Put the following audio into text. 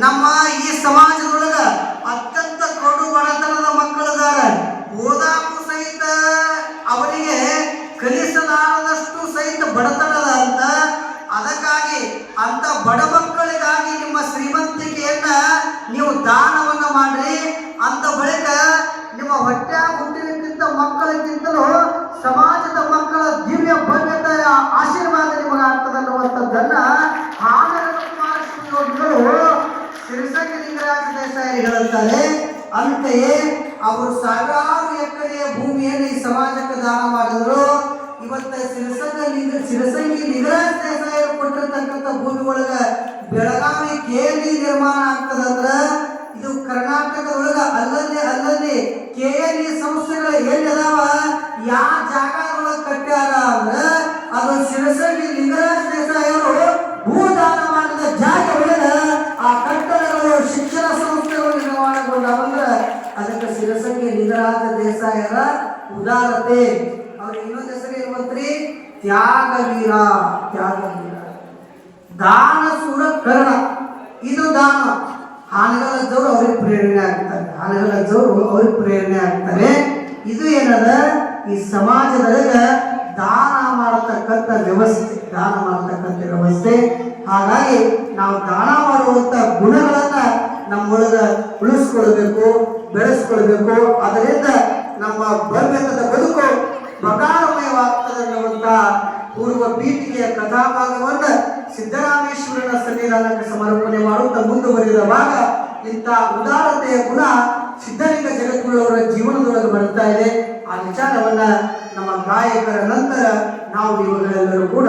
ನಮ್ಮ ಈ ಸಮಾಜದೊಳಗ ಅತ್ಯಂತ ಕಡು ಬಡತನದ ಮಕ್ಕಳದಾರ ಓದಾಕು ಸಹಿತ ಅವರಿಗೆ ಕಲಿಸಲಾರದಷ್ಟು ಸಹಿತ ಬಡತನದ ಅಂತ. ಅದಕ್ಕಾಗಿ ಅಂತ ಬಡ ಮಕ್ಕಳಿಗಾಗಿ ನಿಮ್ಮ ಶ್ರೀಮಂತಿಕೆಯನ್ನ ನೀವು ದಾನವನ್ನ ಮಾಡ್ರಿ. ಅಂತ ಬಳಿಕ ನಿಮ್ಮ ಹೊಟ್ಟೆ ಹುಟ್ಟಿನಕ್ಕಿಂತ ಮಕ್ಕಳಿಗಿಂತಲೂ ಸಮಾಜದ ಮಕ್ಕಳ ದಿವ್ಯ ಭವ್ಯತೆಯ ಆಶೀರ್ವಾದ ನಿಮಗೆ ಆಗ್ತದೆ ಅನ್ನುವಂಥದ್ದನ್ನ ಶ್ರೀಯೋಗಿಗಳು ಶಿರಸಂಗಿ ಲಿಂಗರಾಜ ದೇಸಾಯಿ ಹೇಳುತ್ತಾರೆ ಅಂತೆಯೇ ಅವರು ಸಾವಿರಾರು ಎಕರೆಯ ಭೂಮಿಯನ್ನು ಈ ಸಮಾಜಕ್ಕೆ ದಾನ ಮಾಡಿದ್ರು. ಇವತ್ತ ಸಿರಸಂಗ ಲಿಂಗ ಸಿರಸಂಗಿ ಲಿಂಗರಾಜ ದೇಸಾಯಿ ಕೊಟ್ಟಿರ್ತಕ್ಕಂಥ ಭೂಮಿ ಒಳಗ ಬೆಳಗಾವಿ ಕೇಳಿ ನಿರ್ಮಾಣ ಆಗ್ತದಂದ್ರ ಇದು ಕರ್ನಾಟಕದೊಳಗ ಅಲ್ಲಲ್ಲಿ ಅಲ್ಲಲ್ಲಿ ಕೆ ಎಲ್ ಇ ಸಂಸ್ಥೆಗಳು ಎಲ್ಲಿ ಅದಾವ ಯಾವ ಜಾಗದೊಳಗೆ ಕಟ್ಟ್ಯಾರ ಅಂದ್ರ ಅದು ಶಿರಸಂಗಿ ಲಿಂಗರಾಜ ದೇಸಾಯರ ಉದಾರತೆ. ಅವ್ರಿಗೆ ಇನ್ನೊಂದು ಹೆಸರು ಏನ್ಮಂತ್ರಿ ತ್ಯಾಗವೀರ ತ್ಯಾಗವೀರ. ದಾನ ಸೂರ ಕರ್ಣ. ಇದು ದಾನ. ಹಾನಗಲ್ಲದವರು ಅವ್ರಿಗೆ ಪ್ರೇರಣೆ ಆಗ್ತಾರೆ. ಹಾನಗಲ್ಲದವರು ಅವ್ರಿಗೆ ಪ್ರೇರಣೆ ಆಗ್ತಾರೆ. ಇದು ಏನದ? ಈ ಸಮಾಜದೊಳಗ ದಾನ ಮಾಡತಕ್ಕಂಥ ವ್ಯವಸ್ಥೆ, ದಾನ ಮಾಡತಕ್ಕಂಥ ವ್ಯವಸ್ಥೆ. ಹಾಗಾಗಿ ನಾವು ದಾನ ಮಾಡುವಂತ ಗುಣಗಳನ್ನ ನಮ್ಮೊಳಗ ಉಳಿಸ್ಕೊಳ್ಬೇಕು, ಬೆಳೆಸ್ಕೊಳ್ಬೇಕು. ಅದರಿಂದ ನಮ್ಮ ಭವ್ಯತದ ಬದುಕು ಪ್ರಕಾರಮಯವಾಗ್ತದೆ ಅನ್ನುವಂತ ಪೂರ್ವ ಪೀಠಿಕೆಯ ಕಥಾಭಾಗವನ್ನ ಸಿದ್ದರಾಮೇಶ್ವರನ ಸನ್ನಿಧಾನಕ್ಕೆ ಸಮರ್ಪಣೆ ಮಾಡುತ್ತಾ ಮುಂದುವರಿದ ಭಾಗ ಇಂಥ ಉದಾರತೆಯ ಗುಣ ಸಿದ್ಧಲಿಂಗ ಜಗದ್ಗುರುವರ ಜೀವನದೊಳಗೆ ಬರ್ತಾ ಇದೆ. ಆ ವಿಚಾರವನ್ನ ನಮ್ಮ ಗಾಯಕರ ನಂತರ ನಾವು ಇವುಗಳೆಲ್ಲರೂ ಕೂಡ